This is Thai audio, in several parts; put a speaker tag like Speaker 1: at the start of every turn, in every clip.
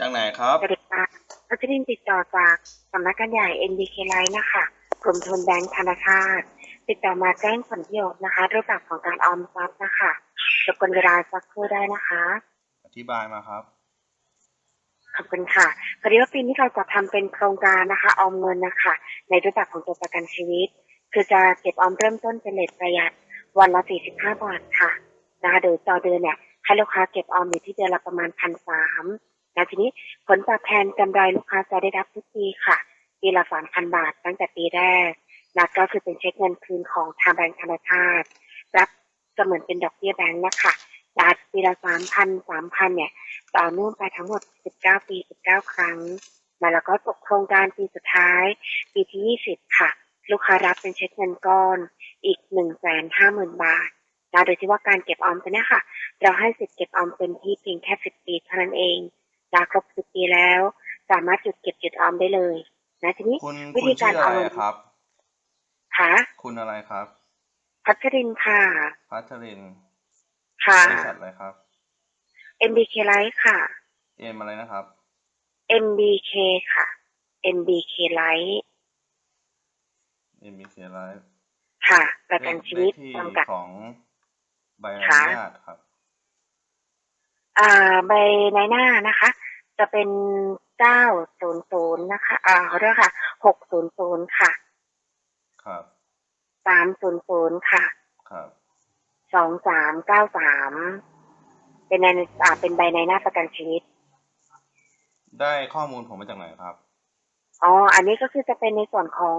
Speaker 1: จากไหนครับ
Speaker 2: สวัสดีค่ะพัชรินติดต่อจากสำนักงานใหญ่ NBK Life นะคะกลุ่มทุนแบงก์ธนาคารติดต่อมาแจ้งผลประโยชน์นะคะ รูปแบบของการออมทรัพย์นะคะรบกวนเวลาสักครู่ได้นะคะ
Speaker 1: อธิบายมาครับ
Speaker 2: ขอบคุณค่ะพอดีว่าปีนี้เราจะทำเป็นโครงการนะคะ ออมเงินนะคะ ในรูปแบบของตัวประกันชีวิต คือจะเก็บออมเริ่มต้นเป็นเลทประหยัดวันละ 45 บาทค่ะนะคะ โดยต่อเดือนเนี่ยให้ลูกค้าเก็บออมอยู่ที่เดือนละประมาณพันสาม นะทีนี้ผลตอบแทนกำไรลูกค้าจะได้รับทุกปีค่ะ ปีละสามพันบาทตั้งแต่ปีแรกนะก็คือเป็นเช็คเงินคืนของทางแบงก์ธนาคารรับเสมือนเป็นดอกเบี้ยแบงก์นะคะจ่ายปีละสามพันสามพันเนี่ย ต่อเนื่องไปทั้งหมด19ปี19ครั้งนะแล้วก็จบโครงการปีสุดท้าย ปีที่20ค่ะ ลูกค้ารับเป็นเช็คเงินก้อนอีก150,000บาทนะโดยที่ว่าการเก็บออมตัวเนี้ยค่ะ เราให้สิทธิ์เก็บออมเป็นที่เพียงแค่10ปีเท่านั้นเอง นะครบ10ปีแล้ว สามารถหยุดเก็บหยุดออมได้เลย นะทีนี้
Speaker 1: คุณ
Speaker 2: วิ
Speaker 1: คุ
Speaker 2: ธี
Speaker 1: ณ
Speaker 2: กา
Speaker 1: ชื่
Speaker 2: ร
Speaker 1: ออะไร
Speaker 2: ออม
Speaker 1: ครับ
Speaker 2: ค่ะ
Speaker 1: คุณอะไรครับ
Speaker 2: พัชรินค่ะ
Speaker 1: พัชริน
Speaker 2: ค่ะ
Speaker 1: บริษัทอะไรครับ
Speaker 2: MBK Life ค่ะ
Speaker 1: เอ็มอะไรนะครับ
Speaker 2: MBK ค่ะ MBK Life
Speaker 1: เอ็มบีเคไลฟ์
Speaker 2: ค่ะ ประกันชีวิต
Speaker 1: ที่
Speaker 2: จำกัด
Speaker 1: ของใบอ
Speaker 2: ค่ะ
Speaker 1: นุญาตครับ
Speaker 2: อ่าใบในหน้านะคะ จะเป็นเก้าศูนย์ศูนย์นะคะ อ่าเขาเรียกค่ะหกศูนย์ศูนย์ค่ะ
Speaker 1: ครับ
Speaker 2: สามศูนย์ศูนย์ค่ะ
Speaker 1: ครับ
Speaker 2: สองสามเก้าสามเป็นในอ่าเป็นใบในหน้าประกันชีวิต
Speaker 1: ได้ข้อมูลผมมาจากไหนครับ
Speaker 2: อ๋อ อันนี้ก็คือจะเป็นในส่วนของ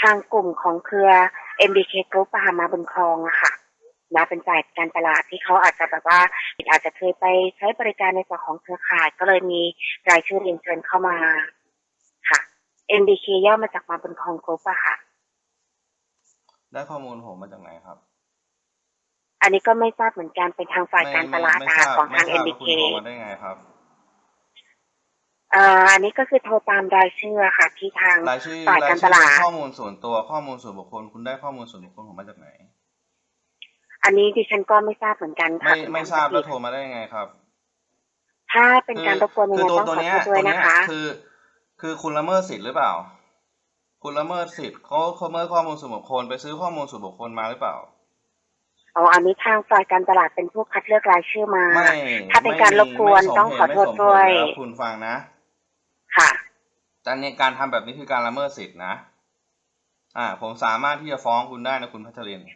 Speaker 2: ทางกลุ่มของเครือ MBK Group ปหามาบุญครองอะค่ะ นะเป็นฝ่ายการตลาดที่เขาอาจจะแบบว่าอาจจะเคยไปใช้บริการในส่วนของเครือข่าย ก็เลยมีรายชื่อเรียนเชิญเข้ามาค่ะ MBK ย่อมาจากมาบุญครองกรุ๊ปอะค่ะ
Speaker 1: ได้ข้อมูลผมมาจากไหนครับ
Speaker 2: อันนี้ก็ไม่ทราบเหมือนกันเป็นทางฝ่ายการตลาด
Speaker 1: ไม่
Speaker 2: นะคะ
Speaker 1: ทราบ
Speaker 2: ของทาง
Speaker 1: ไม่ทราบว่า
Speaker 2: MBK
Speaker 1: คุณโทรมาได้ไงครับ
Speaker 2: เอ่ออันนี้ก็คือโทรตามรายชื่อค่ะ ที่ทาง
Speaker 1: รายชื่อ
Speaker 2: ฝ่าย
Speaker 1: ราย
Speaker 2: การ
Speaker 1: ชื่
Speaker 2: ต
Speaker 1: อ
Speaker 2: ลาด
Speaker 1: เป็นข้อมูลส่วนตัวข้อมูลส่วนบุคคลคุณได้ข้อมูลส่วนบุคคลผมมาจากไหน
Speaker 2: อันนี้ดิฉันก็ไม่ทราบเหมือนกันค่ะ
Speaker 1: ไม่ไม่ทราบแล้วโทรมาได้ยังไงครับ
Speaker 2: ถ้าเป็นการรบกวนยัง
Speaker 1: คื
Speaker 2: ไง
Speaker 1: ตัว
Speaker 2: ต้อง
Speaker 1: ตัว
Speaker 2: ขอ
Speaker 1: เนี้ย
Speaker 2: โทษด้
Speaker 1: ตัววยเนี้
Speaker 2: นะ
Speaker 1: ย
Speaker 2: คะ
Speaker 1: คือ คือคุณละเมิดสิทธิ์หรือเปล่า คุณละเมิดสิทธิ์เขาเขาเมิดข้อมูลส่วนบุคคลไปซื้อข้อมูลส่วนบุคคลมาหรือเปล่า
Speaker 2: อ๋ออันนี้ทางฝ่ายการตลาดเป็นผู้คัดเลือกรายชื่อมา
Speaker 1: ไม่
Speaker 2: ถ้าเป็นการรบกวน
Speaker 1: ไม่สม
Speaker 2: ต้องขอโทษ
Speaker 1: ไม่สมผล
Speaker 2: ด้วย
Speaker 1: แล้วคุณฟังนะ
Speaker 2: ค่ะ
Speaker 1: แต่เนี่ยการทำแบบนี้คือการละเมิดสิทธิ์นะ อ่า ผมสามารถที่จะฟ้องคุณได้นะคุณพัชรินทร์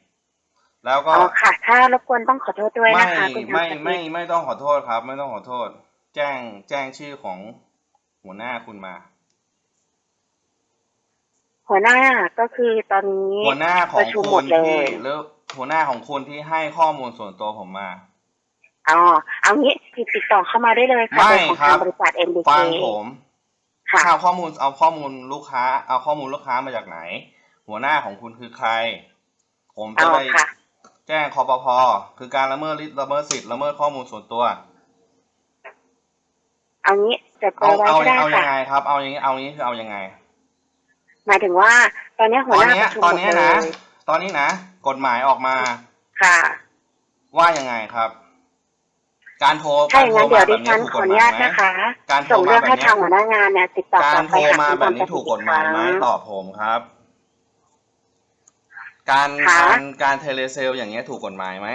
Speaker 1: แล้วก็
Speaker 2: อ๋อค่ะ ถ้ารบกวนต้องขอโทษด้วย
Speaker 1: ไม่
Speaker 2: นะคะคุณ
Speaker 1: ไม่
Speaker 2: ทาง
Speaker 1: ไม่ไม่ต้องขอโทษครับ ไม่ต้องขอโทษ แจ้งแจ้งชื่อของหัวหน้าคุณมา
Speaker 2: หัวหน้าก็คือตอนนี้
Speaker 1: หัวหน้าขอ
Speaker 2: ป
Speaker 1: ง
Speaker 2: ระชุมห
Speaker 1: คุ
Speaker 2: ม
Speaker 1: ณ
Speaker 2: ดเลย
Speaker 1: ที่หรือหัวหน้าของคุณที่ให้ข้อมูลส่วนตัวผมมา
Speaker 2: อ๋อเอางี้ติดต่อเข้ามาได้เลยค่ะ
Speaker 1: ไม่
Speaker 2: เบอร์ของ
Speaker 1: ครั
Speaker 2: ทาง
Speaker 1: บ
Speaker 2: บริษัท MBK
Speaker 1: ฟังผม
Speaker 2: ค่ะ
Speaker 1: เอาข้อมูลเอาข้อมูลลูกค้า เอาข้อมูลลูกค้ามาจากไหน หัวหน้าของคุณคือใคร ผมจะ
Speaker 2: อ๋อ
Speaker 1: ไป
Speaker 2: ค่ะ
Speaker 1: แจ้งคอปพคือการละเมิดลิละเมิดสิทธิ์ละเมิดข้อมูลส่วนตัว
Speaker 2: เอางี้จดเบ
Speaker 1: เอา
Speaker 2: อร์ไว้
Speaker 1: เอา
Speaker 2: ก็ได้
Speaker 1: เอายั
Speaker 2: ค่ะ
Speaker 1: งไงครับ เอาอย่างนี้เอาอย่างนี้คือเอายังไง
Speaker 2: หมายถึงว่า ตอนนี้หั
Speaker 1: ต
Speaker 2: ว
Speaker 1: อน
Speaker 2: หน้า
Speaker 1: เนี้
Speaker 2: ป
Speaker 1: ย
Speaker 2: ระชุม
Speaker 1: ตอน
Speaker 2: หมด
Speaker 1: เนี้ย
Speaker 2: เล
Speaker 1: นะ
Speaker 2: ย
Speaker 1: ตอนนี้นะ กฎหมายออกมา
Speaker 2: ค่ะ
Speaker 1: ว่ายังไงครับ การโทร
Speaker 2: ถ้าอย่างนั้น
Speaker 1: ก
Speaker 2: เดี๋ยว
Speaker 1: รโทร
Speaker 2: ดิ
Speaker 1: มา
Speaker 2: ฉัน
Speaker 1: แบบ
Speaker 2: ขออนุ
Speaker 1: ถูก
Speaker 2: ญาต
Speaker 1: กฎหม
Speaker 2: นะคะ
Speaker 1: การโทร
Speaker 2: ส่งเรื่อง
Speaker 1: มาแบบ
Speaker 2: ให้
Speaker 1: เนี้ย
Speaker 2: ทางหัวหน้างานเนี่ยติดต่อกาลั
Speaker 1: ร
Speaker 2: บ
Speaker 1: โท
Speaker 2: ไป
Speaker 1: ร
Speaker 2: หา
Speaker 1: มา
Speaker 2: คุณ
Speaker 1: แบบนี้
Speaker 2: ทำ
Speaker 1: ถูกกฎหมายไหม
Speaker 2: อีครั้ง
Speaker 1: ตอบผมครับ การ
Speaker 2: ค่ะ
Speaker 1: การการเทเลเซลอย่างเงี้ยถูกกฎหมายไหม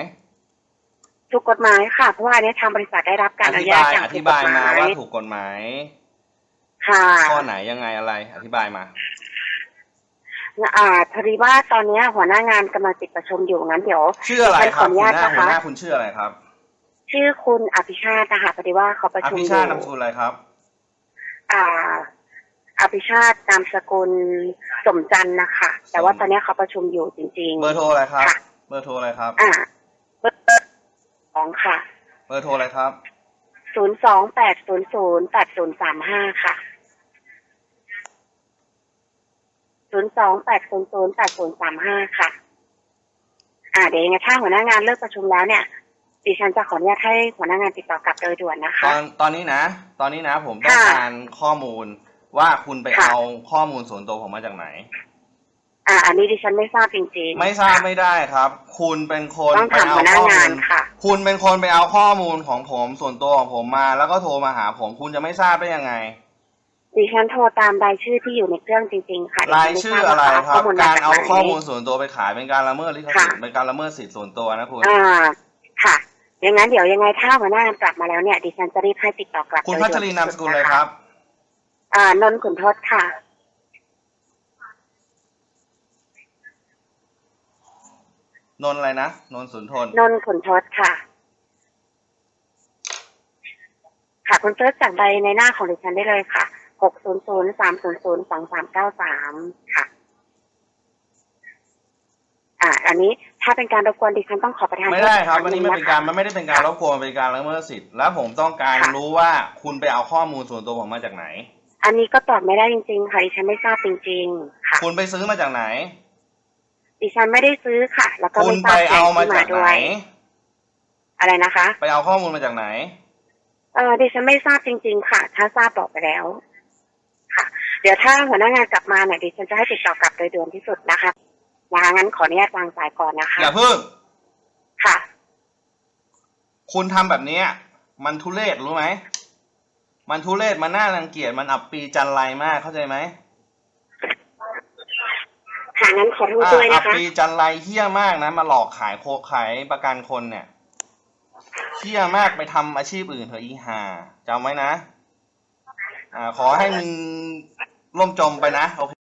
Speaker 2: ถูกกฎหมายค่ะ เพราะว่าอันนี้ทางบริษัทได้รับการ
Speaker 1: อ
Speaker 2: อนุ
Speaker 1: ธิ
Speaker 2: ญาต
Speaker 1: บาย
Speaker 2: อย่าง
Speaker 1: อ
Speaker 2: ถู
Speaker 1: ธิ
Speaker 2: กก
Speaker 1: บา
Speaker 2: ฎ
Speaker 1: ย
Speaker 2: ห
Speaker 1: มา
Speaker 2: มา
Speaker 1: ว่ายถูกกฎหมาย
Speaker 2: ค่ะ
Speaker 1: ข้อไหนยังไงอะไร อธิบายมา
Speaker 2: อ่าพอดีว่าตอนนี้หัวหน้างานกำลังติดประชุมอยู่งั้นเดี๋ยว
Speaker 1: ชื่ออะไร
Speaker 2: ดิฉัน
Speaker 1: ค
Speaker 2: ข
Speaker 1: รั
Speaker 2: อบอนุ
Speaker 1: หัว
Speaker 2: ญาต
Speaker 1: หน้า
Speaker 2: นะ
Speaker 1: หัว
Speaker 2: คะ
Speaker 1: หน้าคุณชื่ออะไรครับ
Speaker 2: ชื่อคุณอภิชาตินะคะพอดีว่าเขาประ
Speaker 1: อ
Speaker 2: ชุม
Speaker 1: ภิ
Speaker 2: อ
Speaker 1: ชา
Speaker 2: ยู่
Speaker 1: ตินามสกุลอะไรครับ
Speaker 2: อ่า อภิชาตินามสกุลสมจันทร์นะคะ แต่ว่าตอนนี้เขาประชุมอยู่จริง
Speaker 1: เบอร์โทรอะไรครับ
Speaker 2: ค่ะ
Speaker 1: เบอร์โทรอะไรครับ
Speaker 2: ๆอ่าเบอร์สองค่ะ
Speaker 1: เบอร์โทรอะไรครับ
Speaker 2: ศูนย์สองแปดศูนย์ศูนย์แปดศูนย์สามห้าค่ะ ศูนย์สองแปดศูนย์ศูนย์แปดศูนย์สามห้าค่ะ อ่าเดี๋ยวยังไงถ้าหัวหน้างานเลิกประชุมแล้วเนี่ย ดิฉันจะขออนุญาตให้หัวหน้างานติดต่อกลับโดยด่วนนะ
Speaker 1: ต
Speaker 2: คะ
Speaker 1: อนตอนนี้นะ ตอนนี้นะผมต้อง
Speaker 2: ค่ะ
Speaker 1: การข้อมูล ว่าคุณไป
Speaker 2: ค่ะ
Speaker 1: เอาข้อมูลส่วนตัวผมมาจากไหน
Speaker 2: อ่า อันนี้ดิฉันไม่ทราบจริงๆ
Speaker 1: ไม่ทราบไม่ได้ครับ คุณเป็นคน
Speaker 2: ต้อง
Speaker 1: ไป
Speaker 2: ถาม
Speaker 1: เอา
Speaker 2: หัวหน้า
Speaker 1: ข้อมู
Speaker 2: งาน
Speaker 1: ล
Speaker 2: ค่ะ
Speaker 1: คุณเป็นคนไปเอาข้อมูลของผมส่วนตัวของผมมา แล้วก็โทรมาหาผม คุณจะไม่ทราบได้ยังไง
Speaker 2: ดิฉันโทรตามรายชื่อที่อยู่ในเครื่องจริง ๆ ค่ะดิ
Speaker 1: รา
Speaker 2: ฉั
Speaker 1: ย
Speaker 2: นม่
Speaker 1: ชื่อ
Speaker 2: ท
Speaker 1: อะไร
Speaker 2: ว่
Speaker 1: ครับ
Speaker 2: ข้มูล
Speaker 1: การ
Speaker 2: จ
Speaker 1: เอา
Speaker 2: ไหน
Speaker 1: ข้อมูลส่วนตัวไปขายเป็นการละเมิดลิขสิทธิ์
Speaker 2: ค่ะ
Speaker 1: เป็นการละเมิดสิทธิ์ส่วนตัวนะคุณ
Speaker 2: อ่า ค่ะอย่างนั้นเดี๋ยวยังไงถ้าหัวหน้างานกลับมาแล้วเนี่ยดิฉันจะรีบให้ติดต่อ กลับ
Speaker 1: คุณ
Speaker 2: โดย
Speaker 1: พัชรีนามสกุลเลยครับ
Speaker 2: อ่านนท์ขุนทศค่ะ
Speaker 1: นนท์อะไรนะ นนท์สุนทน
Speaker 2: นนท์ขุนทศค่ะ ค่ะคุณเซิร์ชจากใบในหน้าของดิฉันได้เลยค่ะหกศูนย์ศูนย์สามศูนย์ศูนย์สองสามเก้าสามค่ะ อ่า อันนี้ถ้าเป็นการรบกวนดิฉันต้องขอประทาน
Speaker 1: ไม่ได้ครับ
Speaker 2: โทษ
Speaker 1: อันนี้
Speaker 2: ก
Speaker 1: มัน
Speaker 2: ง
Speaker 1: เป็นการะ
Speaker 2: คะ
Speaker 1: มันไม่ได้เป็นการรบกวนมันเป็นการละเมิดสิทธิ์ แล้วผมต้องการ
Speaker 2: ค่ะ
Speaker 1: รู้ว่าคุณไปเอาข้อมูลส่วนตัวผมมาจากไหน
Speaker 2: อันนี้ก็ตอบไม่ได้จริง ๆ ค่ะดิฉันไม่ทราบจริง ๆ ค่ะ
Speaker 1: คุณไปซื้อมาจากไหน
Speaker 2: ดิฉันไม่ได้ซื้อค่ะ แล้วก็
Speaker 1: คุณ
Speaker 2: ไม่ท
Speaker 1: ไป
Speaker 2: ราบแหล่
Speaker 1: เอา
Speaker 2: ง
Speaker 1: มา
Speaker 2: ที่
Speaker 1: จาก
Speaker 2: ด้
Speaker 1: ไหน
Speaker 2: วยอะไรนะคะ
Speaker 1: ไปเอาข้อมูลมาจากไหน
Speaker 2: เออดิฉันไม่ทราบจริง ๆ ค่ะ ถ้าทราบบอกไปแล้ว ค่ะ เดี๋ยวถ้าหัวหน้างานกลับมาเนี่ยดิฉันจะให้ติดต่อกลับโดยด่วนที่สุดนะคะนะคะงั้นขออนุญาตวางสายก่อนนะคะ
Speaker 1: อย่าเพิ่ง
Speaker 2: ค่ะ
Speaker 1: คุณทำแบบเนี้ย มันทุเรศรู้ไหม มันทุเรศมันน่ารังเกียจมันอับปีจันไรมากเข้าใจไหม
Speaker 2: ค่ะงั้นขอโทษ
Speaker 1: อ่า
Speaker 2: ด้วย
Speaker 1: อั
Speaker 2: นะ
Speaker 1: บ
Speaker 2: คะ
Speaker 1: ปีจันไรเฮี้ยมากนะ มาหลอกขายโคขายประกันคนเนี่ยเฮี้ยมากไปทำอาชีพอื่นเถอะอีห่าจำไว้นะ อ่า ขอให้มึงล่มจมไปนะ โอเค